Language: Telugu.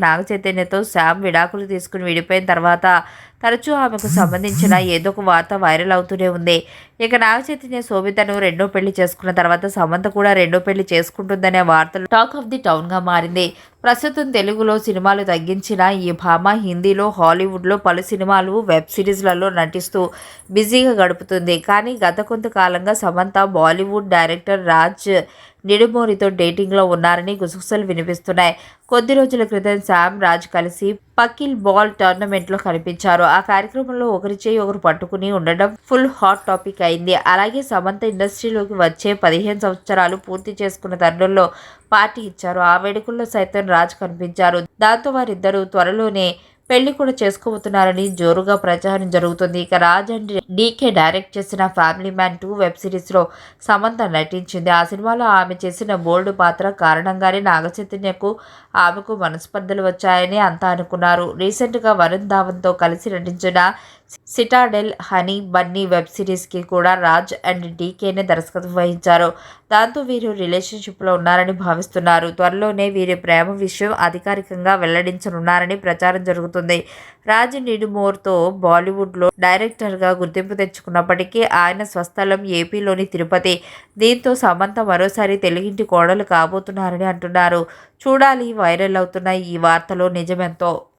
నాగ చైతన్యతో శామ్ విడాకులు తీసుకుని విడిపోయిన తర్వాత తరచూ ఆమెకు సంబంధించిన ఏదో ఒక వార్త వైరల్ అవుతూనే ఉంది. ఇక నాగ చైతన్య శోభితను రెండో పెళ్ళి చేసుకున్న తర్వాత సమంత కూడా రెండో పెళ్ళి చేసుకుంటుందనే వార్తలు టాక్ ఆఫ్ ది టౌన్గా మారింది. ప్రస్తుతం తెలుగులో సినిమాలు తగ్గించిన ఈ భామ హిందీలో హాలీవుడ్లో పలు సినిమాలు వెబ్ సిరీస్లలో నటిస్తూ బిజీగా గడుపుతుంది. కానీ గత కొంతకాలంగా సమంత బాలీవుడ్ డైరెక్టర్ రాజ్ నిడుమోరితో డేటింగ్లో ఉన్నారని గుసగుసలు వినిపిస్తున్నాయి. కొద్ది రోజుల క్రితం శామ్ రాజ్ కలిసి పకిల్ బాల్ టోర్నమెంట్లో కనిపించారు. ఆ కార్యక్రమంలో ఒకరి చేయి ఒకరు పట్టుకుని ఉండడం ఫుల్ హాట్ టాపిక్ అయింది. అలాగే సమంత ఇండస్ట్రీలోకి వచ్చే పదిహేను సంవత్సరాలు పూర్తి చేసుకున్న తరుణంలో పార్టీ ఇచ్చారు. ఆ వేడుకల్లో సైతం రాజ్ కనిపించారు. దాంతో వారిద్దరూ త్వరలోనే పెళ్ళి కూడా చేసుకోబోతున్నారని జోరుగా ప్రచారం జరుగుతుంది. ఇక రాజ్ అండ్ డీకే డైరెక్ట్ చేసిన ఫ్యామిలీ మ్యాన్ టూ వెబ్ సిరీస్లో సమంత నటించింది. ఆ సినిమాలో ఆమె చేసిన బోల్డ్ పాత్ర కారణంగానే నాగచైతన్యకు ఆమెకు మనస్పర్ధలు వచ్చాయని అంతా అనుకున్నారు. రీసెంట్గా వరుణ్ ధావన్తో కలిసి నటించిన సిటాడెల్ హనీ బన్నీ వెబ్ సిరీస్కి కూడా రాజ్ అండ్ డీకేనే దర్శకత్వం వహించారు. దాంతో వీరు రిలేషన్షిప్లో ఉన్నారని భావిస్తున్నారు. త్వరలోనే వీరి ప్రేమ విషయం అధికారికంగా వెల్లడించనున్నారని ప్రచారం జరుగుతుంది. రాజ్ నిడుమోర్తో బాలీవుడ్లో డైరెక్టర్గా గుర్తింపు తెచ్చుకున్నప్పటికీ ఆయన స్వస్థలం ఏపీలోని తిరుపతి. దీంతో సమంత మరోసారి తెలుగింటి కోడలు కాబోతున్నారని అంటున్నారు. చూడాలి వైరల్ అవుతున్న ఈ వార్తలో నిజమెంతో.